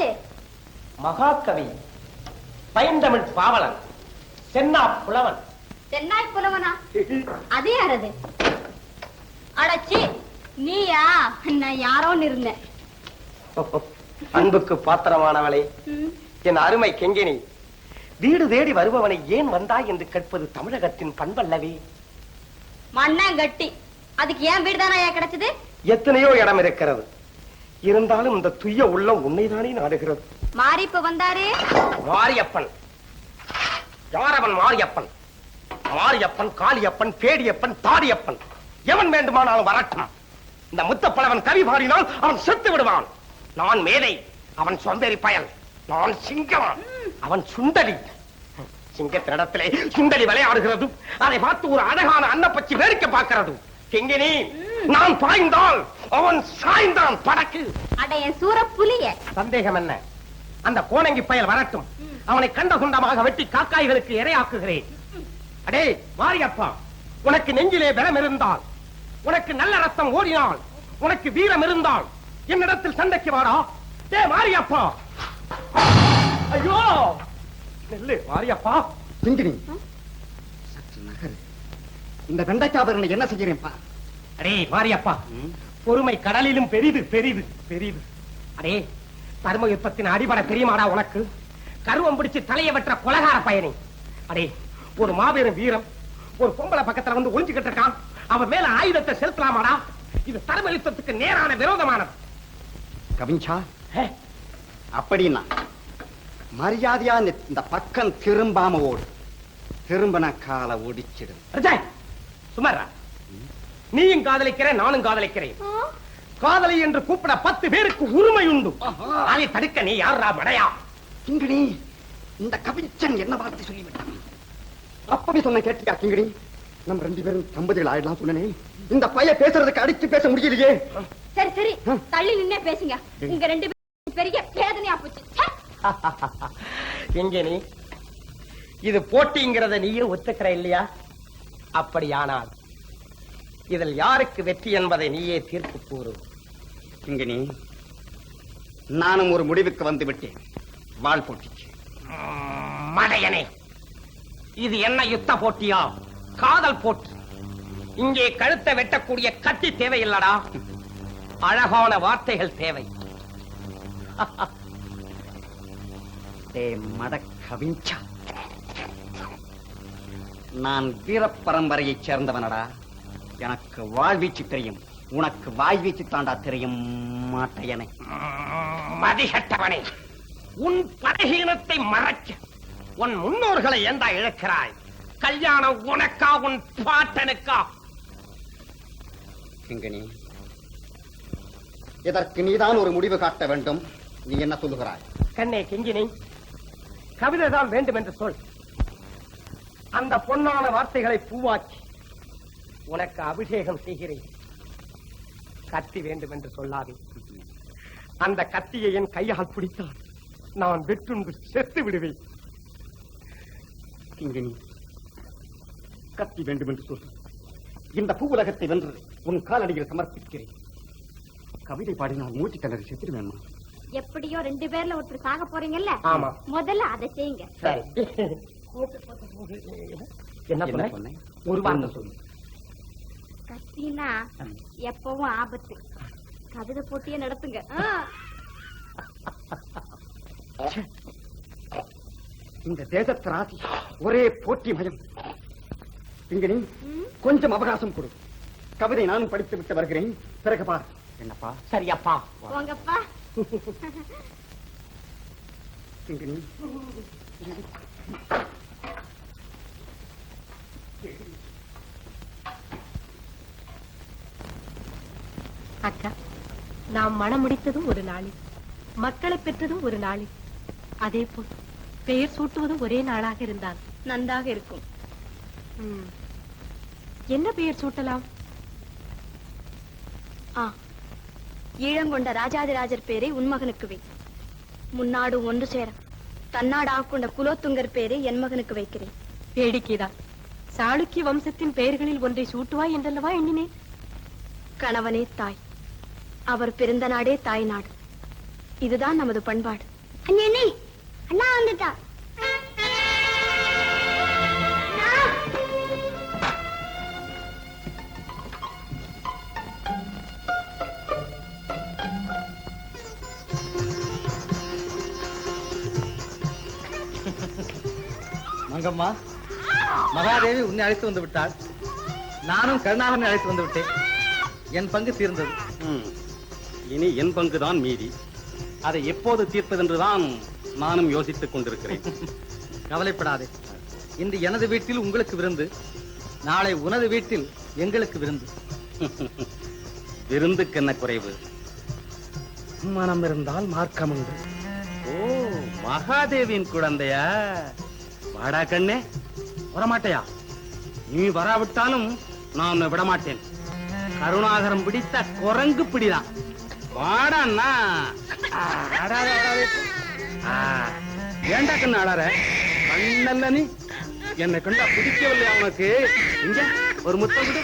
யாரது மகாகவி பைந்தமிழ் பாவலன் சென்னா புலவன். தென்னாய் புலவனா? அது யாரது? அடச்சி நீயா? நான் யாரோன்னு இருந்தேன். அன்புக்கு பாத்திரமானவளே என் அருமை கெங்கினி வீடு தேடி வருபவனை ஏன் வந்தாய் என்று கேட்பது தமிழகத்தின் பண்பல்லவே? மண்ணாங்கட்டி அதுக்கு ஏன் வீடு தானா கிடைச்சது? எத்தனையோ இடம் இருக்கிறது. இருந்தாலும் இந்த துய்ய உள்ளம் உன்னைதானே நாடுகிறது. மாறி இப்ப வந்தாரு? மாரியப்பன். யாரவன் மாரியப்பன்? மாரியப்பன் காளியப்பன் பேடியப்பன் தாடியப்பன். எவன் வேண்டுமானாலும் வரட்டும். இந்த முத்தப்பழவன் கவி பாடினால் அவன் செத்து விடுவான். நான் மேதை அவன் சொந்தரி பயல். நான் சிங்கம் அவன் சுண்டலி. சிங்கத்தினிடத்திலே சுண்டலி விளையாடுகிறது. அதை பார்த்து ஒரு அழகான அன்னப்பச்சி வேடிக்கை பார்க்கிறது. கிங்கினி நான் பாய்ந்தால் அவன் சாய்ந்தான் படக்கு. அட என் சூர புலிய சந்தேகம் என்ன? அந்த கோணங்கி பயல் வரட்டும். அவனை கண்ட குண்டமாக வெட்டி காக்காய்களுக்கு இரையாக்குகிறேன். அடே மாரியப்பா உனக்கு நெஞ்சிலே பலம் இருந்தால் உனக்கு நல்ல ரத்தம் ஓடினால் உனக்கு வீரம் இருந்தால் என்னிடத்தில் சண்டைக்கு வாடா. டே மாரியப்பா ஐயோ! நெல்லு மாரியப்பா சிங்கினி சற்று நகரு. இந்த வெண்டைக்காதரனை என்ன செய்கிறேன்ப்பா? அடே மாரியப்பா பொறுமை கடலிலும் பெரிது பெரிது பெரிது. அடே தர்ம யுத்தத்தின் அடிபடை தெரியுமாடா உனக்கு. கருவம் பிடிச்சு தலையை வெற்ற கொலகார பயணி அடே ஒரு மாபெரும் வீரம் ஒரு பொம்பளை பக்கத்துல வந்து ஒளிஞ்சுக்கிட்டு இருக்கான். அவன் மேல ஆயுதத்தை செலுத்தலாமாடா? இது தர்ம யுத்தத்துக்கு நேரான விரோதமானது. கவிஞ்சா ஹே, அப்படின்னா மரியாதையா இந்த பக்கம் திரும்பாம ஓடு. திரும்பின காலை ஒடிச்சிடு. அஜய், சுமாரா நீயும் காதலிக்கிறேன் நானும் காதலிக்கிறேன். காதலி என்று கூப்பிட பத்து பேருக்கு உரிமை உண்டு அதை தடுக்க நீ யாரா மடையா? கிங்கிணி இந்த கவிச்சன் என்ன வார்த்தை சொல்லிவிட்டான்? அப்பவே சொன்ன கேட்டியா கிங்கிணி நம்ம ரெண்டு பேரும் தம்பதிகள் ஆயிடலாம் சொன்னனே. இந்த பைய பேசுறதுக்கு அடிச்சு பேச முடியலையே. சரி சரி. தள்ளி நின்னே பேசுங்க. உங்க ரெண்டு பேரும் பெரிய வேதனையா போச்சு. ச்சே. எங்கே நீ இது போட்டிங்கிறத நீயே ஒத்துக்கிற இல்லையா? அப்படியானால் இதில் யாருக்கு வெற்றி என்பதை நீயே தீர்ப்பு கூறு. கிங்கிணி நானும் ஒரு முடிவுக்கு வந்து விட்டேன். வாழ் போட்டிக்கு மடையனே இது என்ன யுத்த போட்டியா? காதல் போட்டி. இங்கே கழுத்தை வெட்டக்கூடிய கத்தி தேவையில்லடா. அழகான வார்த்தைகள் தேவை. மட கவிஞ்சா நான் வீரப் பரம்பரையைச் சேர்ந்தவனடா. எனக்கு வாழ்வீச்சு தெரியும். உனக்கு வாய்வீச்சு தாண்டா தெரியும் மாட்டையனை. மதிகட்டவனே உன் பலகீனத்தை மறைக்க உன் முன்னோர்களை ஏண்டா இழக்கிறாய்? கல்யாணம் உனக்கா உன் பாட்டனுக்கா? கிங்கிணி இதற்கு நீதான் ஒரு முடிவு காட்ட வேண்டும்? நீ என்ன சொல்லுகிறாய்? கண்ணே கிங்கினி கவிதை தான் வேண்டும் என்று சொல். அந்த பொன்னான வார்த்தைகளை பூவாக்கி உனக்கு அபிஷேகம் செய்கிறேன். கத்தி வேண்டும் என்று சொல்லாதே. அந்த கத்தியை என் கையால் பிடித்தால் நான் வெற்றுண்டு செத்து விடுவேன். கத்தி வேண்டும் என்று சொல். இந்த பூ உலகத்தை வென்று உன் காலடியில் சமர்ப்பிக்கிறேன். கவிதை பாடினால் மூச்சு திணறி செத்துடுவேன் எப்படியோ ரெண்டு பேர்ல ஒருத்தர் சாக போறீங்கல்ல? ஆமா. முதல்ல அதை செய்யுங்க. சரி. என்ன சொன்னேன்? ஒரு வார்த்தை சொல்லு கத்தினா எப்பவும் ஆபத்து. கவிதை போட்டியே நடத்துங்க. இந்த தேசத்து ராசி ஒரே போட்டி மயம். ம், கொஞ்சம் அவகாசம் கொடு. கவிதை நானும் படித்து விட்டு வருகிறேன். பிறகு பார். என்னப்பா? சரியப்பா. போங்கப்பா. கிங்கிணி அக்கா நாம் மனம் முடித்ததும் ஒரு நாளில் மக்களை பெற்றதும் ஒரு நாளில். அதே போல் பெயர் சூட்டுவதும் ஒரே நாளாக இருந்தால் நன்றாக இருக்கும். என்ன பெயர் சூட்டலாம்? ஆ ஈழங்கொண்ட ராஜாதிராஜர் பேரை உன் மகனுக்கு வை. முன்னாடு ஒன்று சேர தன்னாடு ஆட்கொண்ட குலோத்துங்கர் பேரை என் மகனுக்கு வைக்கிறேன். வேடிக்கைதான் சாளுக்கிய வம்சத்தின் பெயர்களில் ஒன்றை சூட்டுவாய் என்றல்லவா எண்ணினேன்? கணவனே தாய். அவர் பிறந்த நாடே தாய் நாடு. இதுதான் நமது பண்பாடு. அண்ணே அண்ணா வந்துட்டா. மங்கம்மா மகாதேவி உன்னை அழைத்து வந்து விட்டாள். நானும் கருணாகரனை அழைத்து வந்து விட்டேன். என் பங்கு தீர்ந்தது. இனி என் பங்குதான் மீதி. அதை எப்போது தீர்ப்பதென்றுதான் நானும் யோசித்துக் கொண்டிருக்கிறேன். கவலைப்படாதே. இன்று எனது வீட்டில் உங்களுக்கு விருந்து நாளை உனது வீட்டில் எங்களுக்கு விருந்து. விருந்துக்கு என்ன குறைவு? மனம் இருந்தால் மார்க்கம் உண்டு. ஓ மகாதேவியின் குழந்தையா? வாடா கண்ணே. வரமாட்டையா? நீ வராவிட்டாலும் நான் விடமாட்டேன். கருணாகரம் பிடித்த குரங்கு பிடிதான். ஆடாத. ஆ, ஏன்டா கண்ணு ஆடார கண்ணல்ல நீ? என்னை கண்டா பிடிக்கவில்லையா உனக்கு. இங்க ஒரு முத்தம் கொடு.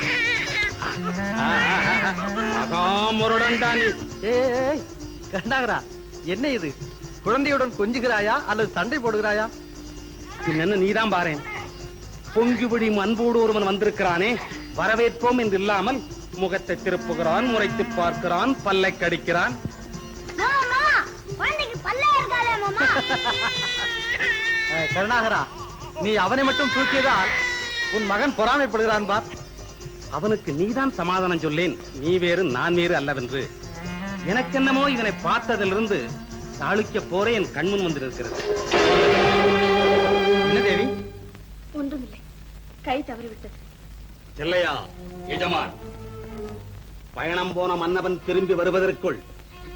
மகாமுரடன்டா நீ. ஏய் கருணாகரா என்ன இது? குழந்தையுடன் கொஞ்சுகிறாயா அல்லது சண்டை போடுகிறாயா? என்ன நீதான் பாரேன்? பொங்குபிடி அன்போடு ஒருவன் வந்திருக்கிறானே. வரவேற்போம் என்று இல்லாமல் முகத்தை திருப்புகிறான் முறைத்து பார்க்கிறான் பல்லை கடிக்கிறான். கருணாகரா நீ அவனை மட்டும் தூக்கியதால் உன் மகன் பொறாமைப்படுகிறான் பார். அவனுக்கு நீதான் சமாதானம் சொல்லேன். நீ வேறு நான் வேறு அல்லவென்று. எனக்கென்னமோ இவனை பார்த்ததிலிருந்து சாளுக்கிய போரே என் கண்முன் வந்திருக்கிறது. என்ன தேவி? ஒன்றுமில்லை. கை தவறிவிட்டது. செல்லையா எஜமான்? பயணம் போன மன்னவன் திரும்பி வருவதற்குள்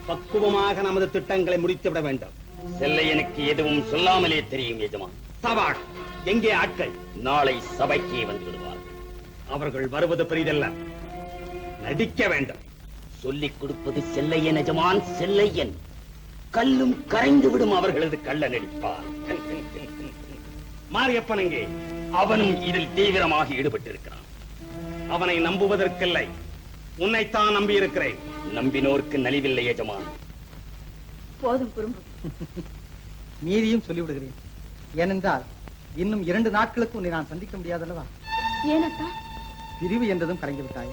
பக்குவமாக நமது திட்டங்களை முடித்துவிட வேண்டும். செல்லையனுக்கு எதுவும் சொல்லாமலே தெரியும் எஜமான். சபாஷ் எங்கே ஆட்கள்? நாளை சபைக்கே வந்து அவர்கள் வருவது பெரிதல்ல. நடிக்க வேண்டும். சொல்லிக் கொடுப்பது செல்லையன் எஜமான் செல்லையன். கல்லும் கரைந்து விடும் அவர்களது கள்ள நடிப்பார் மாரியப்பன் எங்கே? அவனும் இதில் தீவிரமாக ஈடுபட்டிருக்கிறான். அவனை நம்புவதற்கில்லை. உன்னைத்தான் நம்பி இருக்கிறேன் நம்பினோருக்கு நலிவில்லை எஜமான். போதும் குறும்பு. மீதியும் சொல்லிவிடுகிறேன். ஏனென்றால் இன்னும் இரண்டு நாட்களுக்கு உன்னை நான் சந்திக்க முடியாதல்லவா? ஏனத்தா? பிரிவு என்றதும் கலங்கி விட்டாய்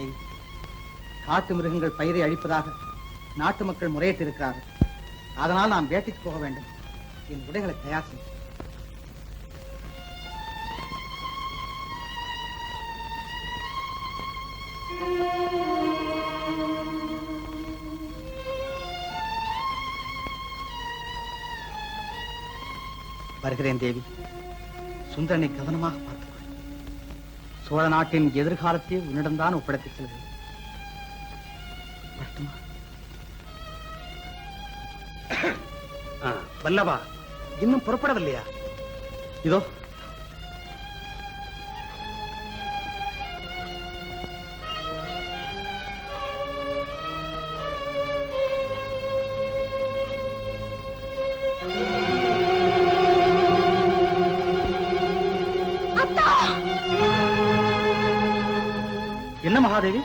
ஏய் காட்டு மிருகங்கள் பயிரை அழிப்பதாக நாட்டு மக்கள் முறையிட்டு இருக்கிறார்கள் அதனால் நான் வேட்டைக்கு போக வேண்டும். என் உடைகளை தயார் செய். வருகிறேன் தேவி. சுந்தரனை கவனமாக பார்த்துக் சோழ நாட்டின் எதிர்காலத்தை உன்னிடம்தான் ஒப்படைத்துச் செல்கிறேன். வல்லவா இன்னும் புறப்படவில்லையா? இதோ மகாதேவி.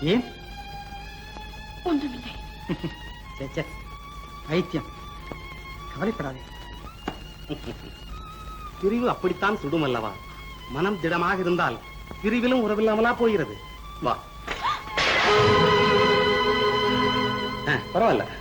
ஏன்? ஒன்றுமில்லை. பைத்தியம். கவலைப்படாதே. பிரிவு அப்படித்தான் சுடும் அல்லவா மனம் திடமாக இருந்தால் பிரிவிலும் உறவில்லாமலா போகிறது. வா. பரவாயில்ல.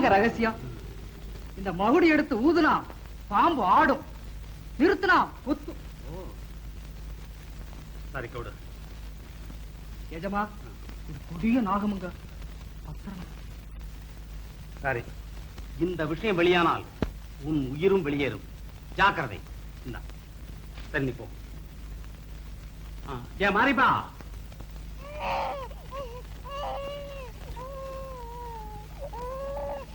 இதுதாங்க ரகசியம். இந்த மகுடி எடுத்து ஊதுனா பாம்பு ஆடும். நிறுத்தினா கொத்து சரி கொடு எஜமா இது கொடிய நாகமுங்க. சரி. இந்த விஷயம் வெளியானால் உன் உயிரும் வெளியேறும். ஜாக்கிரதை. சரி நீ போ. ஏன் மாறிப்பா இந்த சாப்பிடு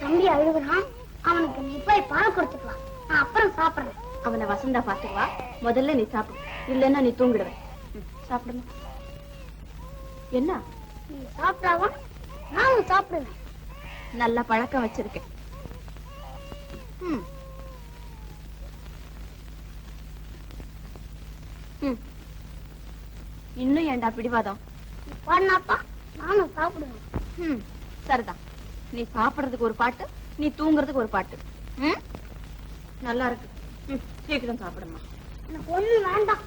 தம்பி அழுகுறான். அவனுக்கு நீ போய் பால் கொடுத்துக்கலாம் நான் அப்புறம் சாப்பிடுறேன். அவனை வசந்தா பாத்துக்குவா முதல்ல நீ சாப்பிடு. இல்லைன்னா நீ தூங்கிடுவ. ம், சாப்பிடுமா? என்ன? நீ சாப்பிடாவா நானும் சாப்பிடுவேன். நல்ல பழக்கம் வச்சிருக்கேன். இன்னும் ஏன்டா பிடிவாதம்? பாடினாப்பா நானும் சாப்பிடுவேன். ம் சரிதான். நீ சாப்பிடுறதுக்கு ஒரு பாட்டு நீ தூங்குறதுக்கு ஒரு பாட்டு. ம்? நல்லா இருக்கு. ம் சீக்கிரம் சாப்பிடுமா எனக்கு ஒண்ணு வேண்டாம்.